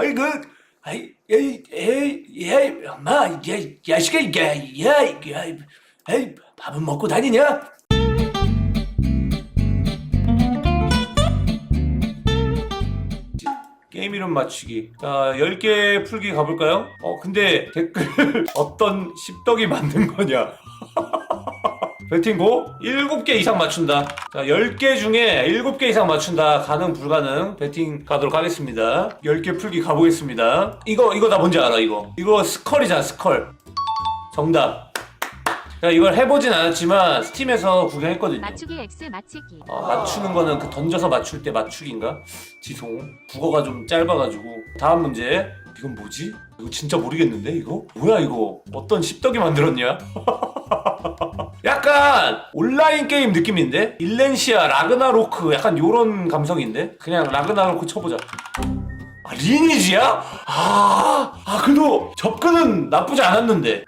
아이 그 아이 에이 엄마 야 야식아 야야 야 에이 밥은 먹고 다니냐? 게임 이름 맞추기. 자, 10개 풀기 가볼까요? 어, 근데 댓글 어떤 십덕이 만든 거냐? 배팅고 7개 이상 맞춘다. 자, 10개 중에 7개 이상 맞춘다. 가능, 불가능. 배팅 가도록 하겠습니다. 10개 풀기 가보겠습니다. 이거, 이거 나 뭔지 알아, 이거. 이거 스컬이잖아, 스컬. 정답. 자, 이걸 해보진 않았지만 스팀에서 구경했거든요. 맞추기 X 맞히기. 어, 맞추는 거는 그 던져서 맞출 때 맞추기인가? 지송. 국어가 좀 짧아가지고. 다음 문제. 이건 뭐지? 이거 진짜 모르겠는데 이거? 뭐야 이거? 어떤 십덕이 만들었냐? 약간 온라인 게임 느낌인데? 일렌시아, 라그나로크 약간 요런 감성인데? 그냥 라그나로크 쳐보자. 아, 리니지야? 아, 아, 그래도 접근은 나쁘지 않았는데.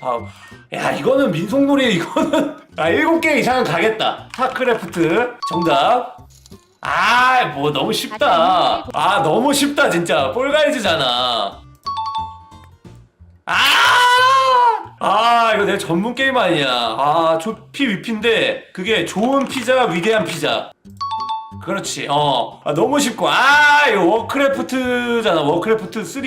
다음. 야, 이거는 민속놀이, 이거는. 아, 7개 이상은 가겠다. 스타크래프트. 정답. 아, 뭐, 너무 쉽다. 아, 너무 쉽다, 진짜. 폴가이즈잖아. 아! 아, 이거 내 전문 게임 아니야. 아, 조피 위피인데, 그게 좋은 피자, 위대한 피자. 그렇지, 어. 아, 너무 쉽고. 아, 이거 워크래프트잖아, 워크래프트 3.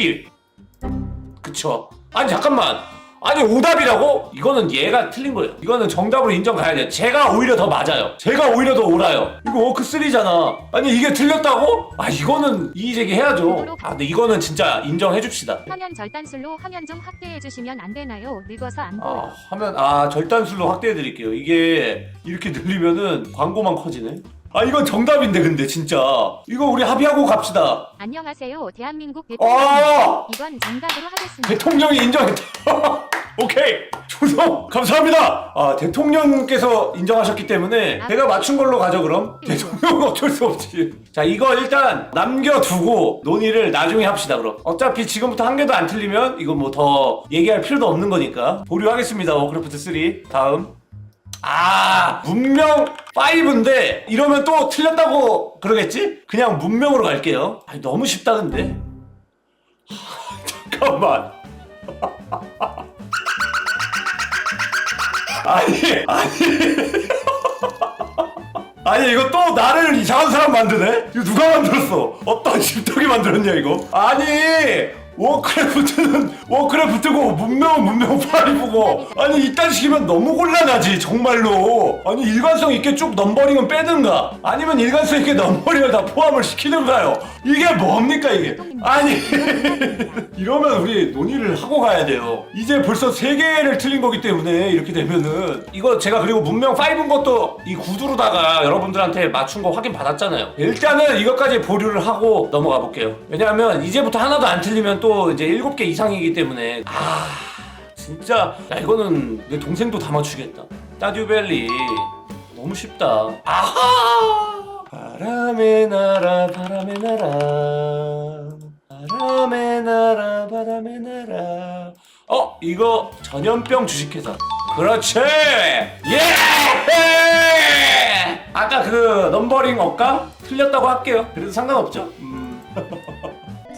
그쵸. 아니, 잠깐만. 아니, 오답이라고? 이거는 얘가 틀린 거예요. 이거는 정답으로 인정 가야 돼. 제가 오히려 더 맞아요. 제가 오히려 더 옳아요. 이거 워크 3잖아. 아니, 이게 틀렸다고? 아, 이거는 이의제기 해야죠. 아, 근데 이거는 진짜 인정해 줍시다. 화면 절단술로 화면 좀 확대해 주시면 안 되나요? 늙어서 안 보여. 아, 하면 아 절단술로 확대해 드릴게요. 이게 이렇게 늘리면은 광고만 커지네. 아 이건 정답인데 근데 진짜 이거 우리 합의하고 갑시다. 안녕하세요. 대한민국 대통령. 아 이건 정답으로 하겠습니다. 대통령이 인정했다. 오케이 충성 감사합니다. 아 대통령께서 인정하셨기 때문에 제가 맞춘 걸로 가죠 그럼. 대통령은 어쩔 수 없지. 자 이거 일단 남겨두고 논의를 나중에 합시다 그럼. 어차피 지금부터 한 개도 안 틀리면 이거 뭐더 얘기할 필요도 없는 거니까 보류하겠습니다 워크래프트 3 다음. 아 문명 5인데 이러면 또 틀렸다고 그러겠지? 그냥 문명으로 갈게요. 아니, 너무 쉽다 근데. 잠깐만. 아니 아니 아니 이거 또 나를 이상한 사람 만드네? 이거 누가 만들었어? 어떤 십덕이 만들었냐 이거? 아니 워크래프트는 워크래프트고 문명은 문명 파이브고 아니 이딴 식이면 너무 곤란하지 정말로 아니 일관성 있게 쭉 넘버링은 빼든가 아니면 일관성 있게 넘버링을 다 포함을 시키든가요 이게 뭡니까 이게 아니 이러면 우리 논의를 하고 가야 돼요. 이제 벌써 세 개를 틀린 거기 때문에 이렇게 되면은 이거 제가 그리고 문명 5인 것도 이 구두로다가 여러분들한테 맞춘 거 확인 받았잖아요. 일단은 이것까지 보류를 하고 넘어가 볼게요. 왜냐하면 이제부터 하나도 안 틀리면 또 이제 7개 이상이기 때문에. 아 진짜. 야 이거는 내 동생도 다 맞추겠다. 따듀밸리. 너무 쉽다. 아하! 바람의 나라 바람의 나라. 바람의 나라 바람의 나라. 어 이거 전염병 주식회사. 그렇지! 예! 아까 그 넘버링 억까 틀렸다고 할게요. 그래도 상관없죠? 음.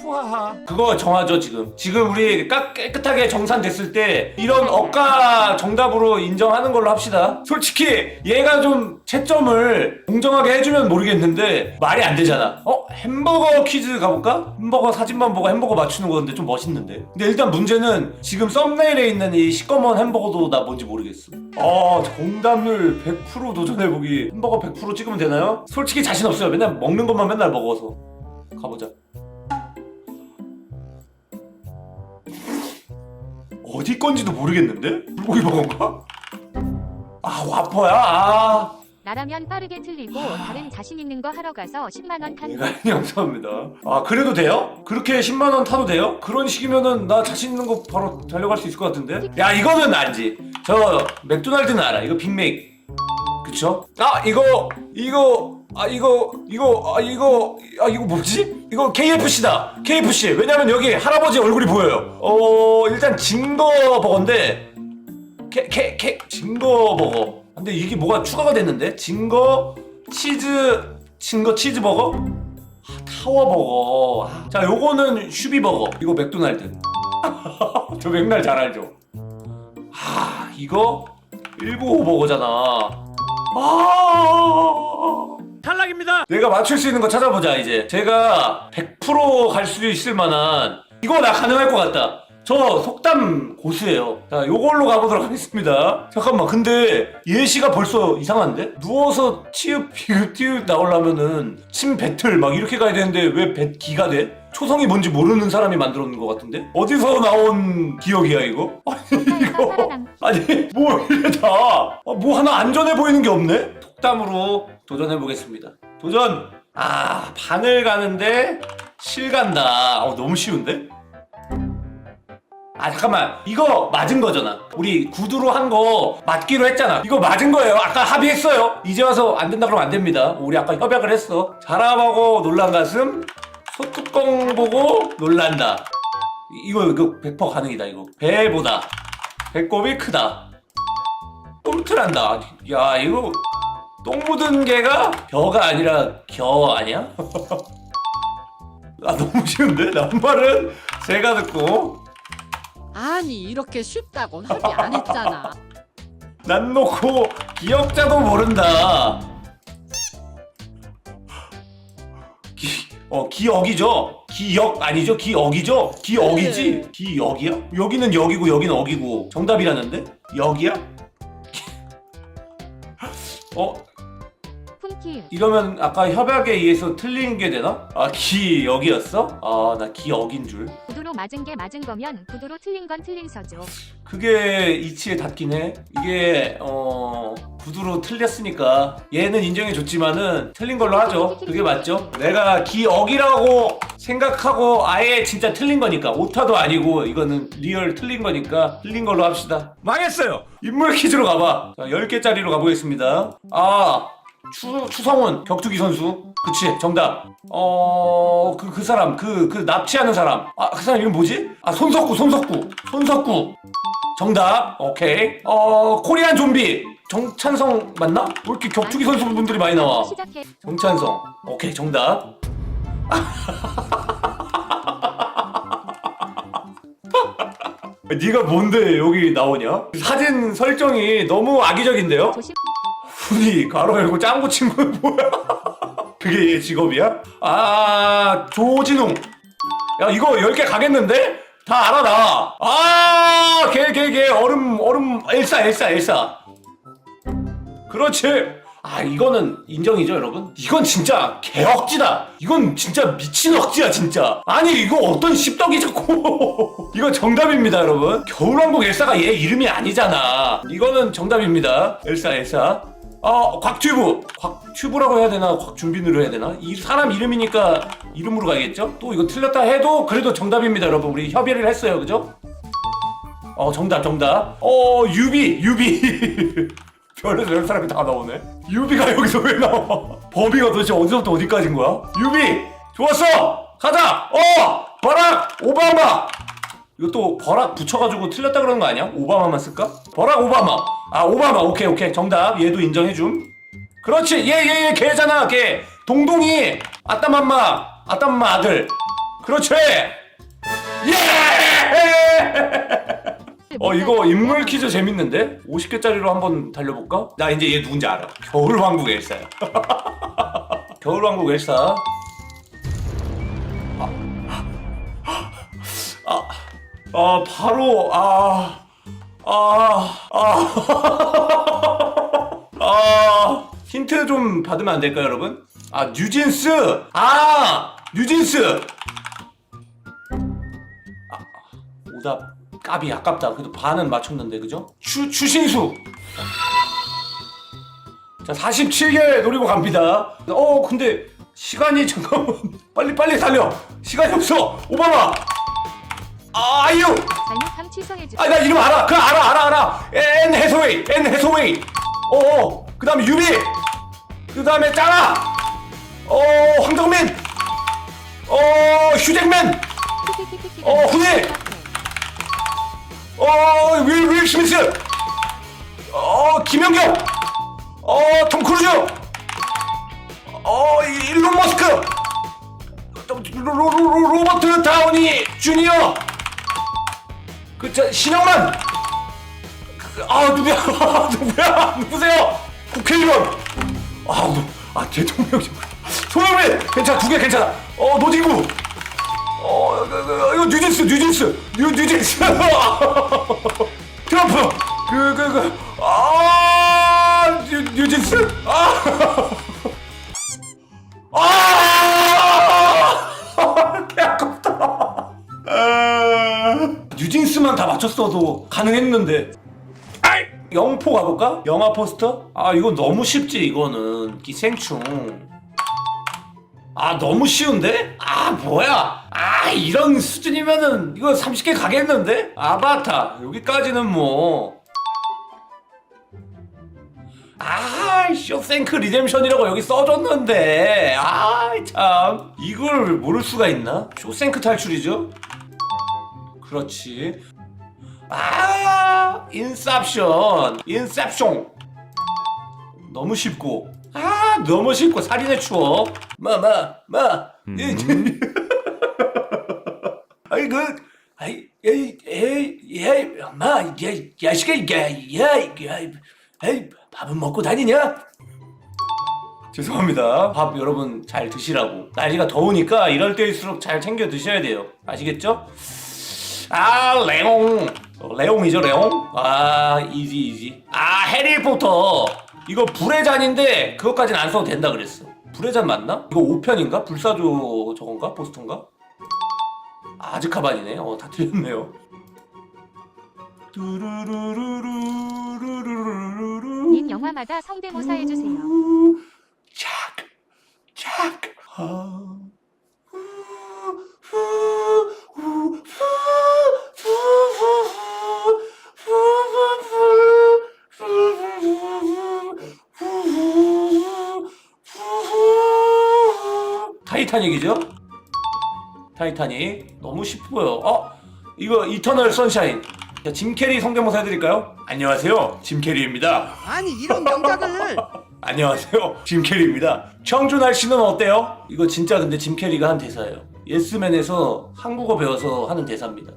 푸하하. 그거 정하죠 지금. 지금 우리 까, 깨끗하게 정산됐을 때 이런 억가 정답으로 인정하는 걸로 합시다. 솔직히 얘가 좀 채점을 공정하게 해주면 모르겠는데 말이 안 되잖아. 어? 햄버거 퀴즈 가볼까? 햄버거 사진만 보고 햄버거 맞추는 건데 좀 멋있는데. 근데 일단 문제는 지금 썸네일에 있는 이 시꺼먼 햄버거도 나 뭔지 모르겠어. 아 정답률 100% 도전해보기. 햄버거 100% 찍으면 되나요? 솔직히 자신 없어요. 맨날 먹는 것만 맨날 먹어서. 가보자 어디 건지도 모르겠는데? 불고기 버거인가? 아 와퍼야 아 나라면 빠르게 틀리고 다른 자신 있는 거 하러 가서 10만 원 탄. 예가님 감사합니다 아 그래도 돼요? 그렇게 10만원 타도 돼요? 그런 식이면은 나 자신 있는 거 바로 달려갈 수 있을 것 같은데? 야 이거는 알지 저 맥도날드는 알아 이거 빅맥 그쵸? 아 이거 이거 아 이거 이거 아 이거 아 이거 뭐지? 이거 KFC다 KFC 왜냐면 여기 할아버지 얼굴이 보여요 어 일단 징거 버거인데 캐캐캐 징거 버거 근데 이게 뭐가 추가가 됐는데 징거 치즈 징거 치즈 버거 아, 타워버거. 아, 자, 요거는 슈비버거. 이거 맥도날드. 저 맥날 잘 알죠? 아, 이거 195 버거잖아. 아. 탈락입니다. 내가 맞출 수 있는 거 찾아보자 이제 제가 100%갈 수 있을 만한 이거 나 가능할 것 같다 저 속담 고수예요 자 요걸로 가보도록 하겠습니다 잠깐만 근데 예시가 벌써 이상한데? 누워서 치읓 비읓 티읓 나오려면은 침 배틀 막 이렇게 가야 되는데 왜 배기가 돼? 초성이 뭔지 모르는 사람이 만들었는 것 같은데? 어디서 나온 기억이야 이거? 아니 이거. 아니 뭐 이래 다. 아, 뭐 하나 안전해 보이는 게 없네. 속담으로 도전해 보겠습니다. 도전. 아 바늘 가는데 실 간다. 어 너무 쉬운데? 아 잠깐만. 이거 맞은 거잖아. 우리 구두로 한 거 맞기로 했잖아. 이거 맞은 거예요. 아까 합의했어요. 이제 와서 안 된다 그러면 안 됩니다. 우리 아까 협약을 했어. 자라보고 놀란 가슴 소뚜껑 보고 놀란다. 이- 이거 이거 100% 가능이다 이거. 배보다. 배꼽이 크다. 똥틀한다. 야 이거 똥 묻은 개가 벼가 아니라 겨 아니야? 아 너무 쉬운데? 낱말은 제가 듣고 아니 이렇게 쉽다고 합의 안 했잖아. 난 놓고 기억자도 모른다 기, 어 기억이죠? 기억 아니죠? 기억이죠? 기억이지? 네. 기억이야? 여기는 여기고 여기는 어기고 정답이라는데? 여기야? 어? 쿵키. 이러면 아까 협약에 의해서 틀린 게 되나? 아 기억이었어? 아 나 기억인 줄 구두로 맞은 게 맞은 거면 구두로 틀린 건 틀린 서죠. 그게 이치에 닿긴 해. 이게 어 구두로 틀렸으니까 얘는 인정해 줬지만은 틀린 걸로 하죠. 그게 맞죠? 내가 기억이라고 생각하고 아예 진짜 틀린 거니까 오타도 아니고 이거는 리얼 틀린 거니까 틀린 걸로 합시다. 망했어요. 인물 퀴즈로 가봐. 자, 10개짜리로 가보겠습니다. 아, 추, 추성훈, 격투기 선수. 그치, 정답. 어, 그, 그 사람, 그, 그 납치하는 사람. 아, 그 사람 이름 뭐지? 아, 손석구, 손석구. 손석구. 정답. 오케이. 어, 코리안 좀비. 정찬성 맞나? 왜 이렇게 격투기 선수분들이 많이 나와? 정찬성. 오케이, 정답. 네가 뭔데 여기 나오냐? 사진 설정이 너무 악의적인데요? 조심. 훈이 가로 열고 짱구 친구는 뭐야? 그게 얘 직업이야? 아 조진웅 야 이거 10개 가겠는데? 다 알아 나 아, 걔, 걔, 걔, 얼음, 얼음, 엘사, 엘사, 엘사. 그렇지. 아, 이거는 인정이죠, 여러분? 이건 진짜 개억지다. 이건 진짜 미친 억지야, 진짜. 아니, 이거 어떤 씹덕이 자꾸. 이거 정답입니다, 여러분. 겨울왕국 엘사가 얘 이름이 아니잖아. 이거는 정답입니다. 엘사, 엘사. 어, 곽튜브. 곽튜브라고 해야 되나? 곽준빈으로 해야 되나? 이 사람 이름이니까 이름으로 가야겠죠? 또 이거 틀렸다 해도 그래도 정답입니다, 여러분. 우리 협의를 했어요, 그죠? 어, 정답, 정답. 어, 유비, 유비. 별에서 열 사람이 다 나오네. 유비가 여기서 왜 나와? 범위가 도대체 어디서부터 어디까지인 거야? 유비! 좋았어! 가자! 어! 버락! 오바마! 이거 또 버락 붙여가지고 틀렸다 그러는 거 아니야? 오바마만 쓸까? 버락 오바마. 아 오바마 오케이 오케이 정답 얘도 인정해줌. 그렇지 얘 얘 얘 걔잖아 걔 동동이 아따맘마 아따맘마 아들. 그렇지. 예! 어 이거 인물 퀴즈 재밌는데? 50개짜리로 한번 달려볼까? 나 이제 얘 누군지 알아. 겨울왕국 엘사야. 겨울왕국 엘사. 아 바로 아. 아, 아, 아, 힌트 좀 받으면 안 될까요, 여러분? 아, 뉴진스! 아, 뉴진스! 아, 오답, 까비, 아깝다. 그래도 반은 맞췄는데, 그죠? 추, 추신수! 자, 47개 노리고 갑니다. 어, 근데, 시간이, 잠깐만. 빨리, 빨리 달려! 시간이 없어! 오바마! 아, 아이유! 잘못함 취소해주. 아, 나 이름 알아. 그 알아, 알아, 알아. 앤 해소웨이, 앤 해소웨이. 어, 그 다음에 유비. 그 다음에 짜라. 어, 황정민. 어, 휴잭맨. 키키키키키. 어, 훈이! 어, 윌, 윌 스미스. 어, 김연경. 어, 톰 크루즈. 어, 이- 일론 머스크. 로, 로, 로, 로, 로버트 다우니 주니어 그저 신영만 그, 아 누구야? 누구야? 누구세요? 국회의원! 아, 너, 아 대통령 소영민! 괜찮아 두 개 괜찮아. 어 노진구! 어 이거, 이거, 이거 뉴진스 뉴진스! 뉴 뉴진스! 트럼프! 그 그 그아 뉴진스! 아 아! 다 맞췄어도 가능했는데. 아이! 영포 가볼까? 영화 포스터? 아 이거 너무 쉽지 이거는 기생충. 아 너무 쉬운데? 아 뭐야? 아 이런 수준이면은 이거 30개 가겠는데? 아바타 여기까지는 뭐. 아, 쇼생크 리뎀션이라고 여기 써줬는데. 아, 참. 이걸 모를 수가 있나? 쇼생크 탈출이죠? 그렇지. 아, 인셉션. 인셉션. 너무 쉽고. 아, 너무 쉽고. 살인의 추억. 마, 마, 마. 아이, 그, 아이, 에이, 에이, 에이, 마, 야, 야식아, 야, 야, 야, 에이, 밥은 먹고 다니냐? 죄송합니다. 밥 여러분 잘 드시라고. 날씨가 더우니까 이럴 때일수록 잘 챙겨 드셔야 돼요. 아시겠죠? 아, 레옹. 어, 레옹이죠, 레옹? 아, 이지, 이지. 아, 해리포터. 이거 불의 잔인데 그것까지는 안 써도 된다 그랬어. 불의 잔 맞나? 이거 5편인가? 불사조 저건가? 포스터인가? 아즈카반이네. 어, 다 틀렸네요. 닌 영화마다 성대모사 해주세요. 착, 착. 아. 타이타닉이죠? 타이타닉 너무 쉽고요. 어? 이거 이터널 선샤인. 자, 짐 캐리 성대모사 해드릴까요? 안녕하세요, 짐 캐리입니다. 아니 이런 명작을 안녕하세요. 짐 캐리입니다. 청주 날씨는 어때요? 이거 진짜 근데 짐 캐리가 한 대사예요. 예스맨에서 한국어 배워서 하는 대사입니다.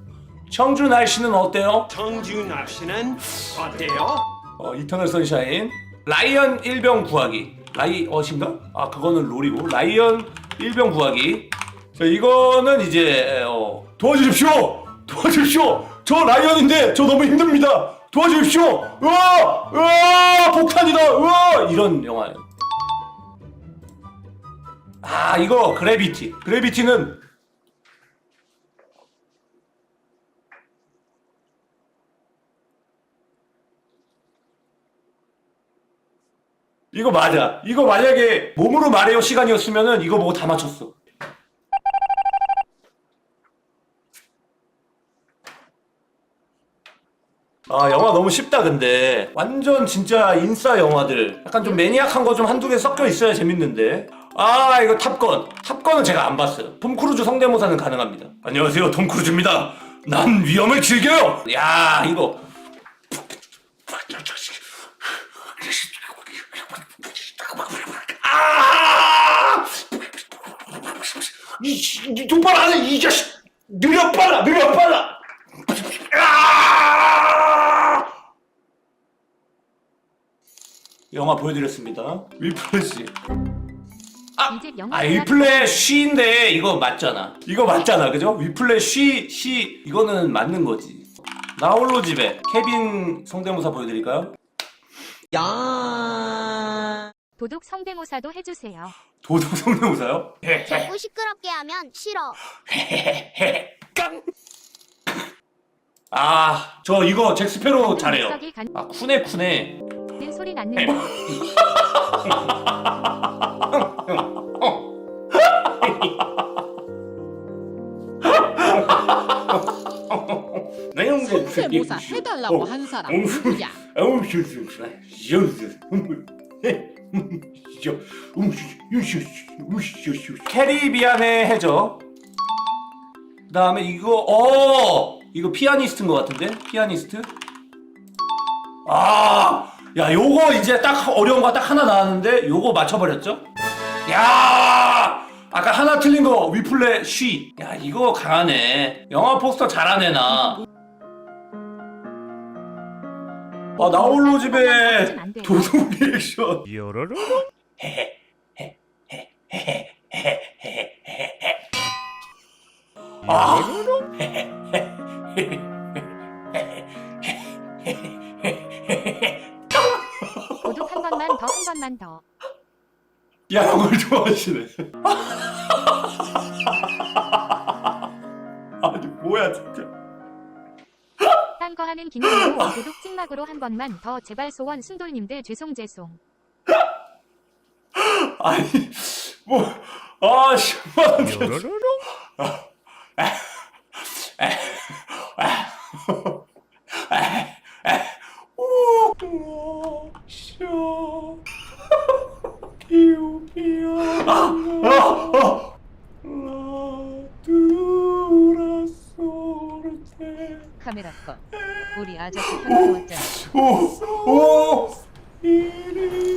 청주 날씨는 어때요? 청주 날씨는 어때요? 어, 이터널 선샤인. 라이언 일병 구하기. 라이엇인가? 아, 그거는 롤이고. 라이언 일병 구하기. 자, 이거는 이제, 어, 도와주십시오! 도와주십시오! 저 라이언인데, 저 너무 힘듭니다! 도와주십시오! 으아! 으아! 폭탄이다! 으아! 이런 영화예요. 아, 이거, 그래비티. 그래비티는 이거 맞아. 이거 만약에 몸으로 말해요 시간이었으면은 이거 보고 다 맞췄어. 아 영화 너무 쉽다 근데. 완전 진짜 인싸 영화들. 약간 좀 매니악한 거 좀 한두 개 섞여 있어야 재밌는데. 아 이거 탑건. 탑건은 제가 안 봤어요. 톰 크루즈 성대모사는 가능합니다. 안녕하세요 톰 크루즈입니다. 난 위험을 즐겨요! 야 이거 아! 이, 이 해, 이 자식! 느려 빨라, 느려 빨라! 아! 영화 보여드렸습니다. 위플래시. 이집 영화 아, 위플래 쉬인데 이거 맞잖아. 이거 맞잖아, 그죠? 위플래 쉬, 쉬, 이거는 맞는 거지. 나홀로 집에 케빈 성대모사 보여드릴까요? 도둑 성대모사도 해주세요. 도둑 성대모사요? 자꾸 시끄럽게 하면 싫어. 깡! 아, 저 이거 잭스페로 잘해요. 믹서기 가는 아, 쿠네 쿠네. 소리 났는데 성대모사 해달라고 한 사람 누구야? 캐리비안의 해적. 그 다음에 이거 어 이거 피아니스트인 것 같은데 피아니스트. 아, 야 요거 이제 딱 어려운 거 딱 하나 나왔는데 요거 맞춰버렸죠? 야, 아까 하나 틀린 거 위플레 쉬. 야 이거 강하네. 영화 포스터 잘하네 나. 아 나홀로 집에 도둑 리액션. 아. 도둑 한 번만 더 한 번만 더. 야걸 좋아하시네. 아니 뭐야 진짜. 딴 거 하는 기능으로 도둑 찍막으로 한 번만 더 제발 소원 순돌님들 죄송 죄송. 아니 뭐아 십만 오, 카메라 꺼. 우리 아저씨 편도 왔잖아. 오! 오! 이리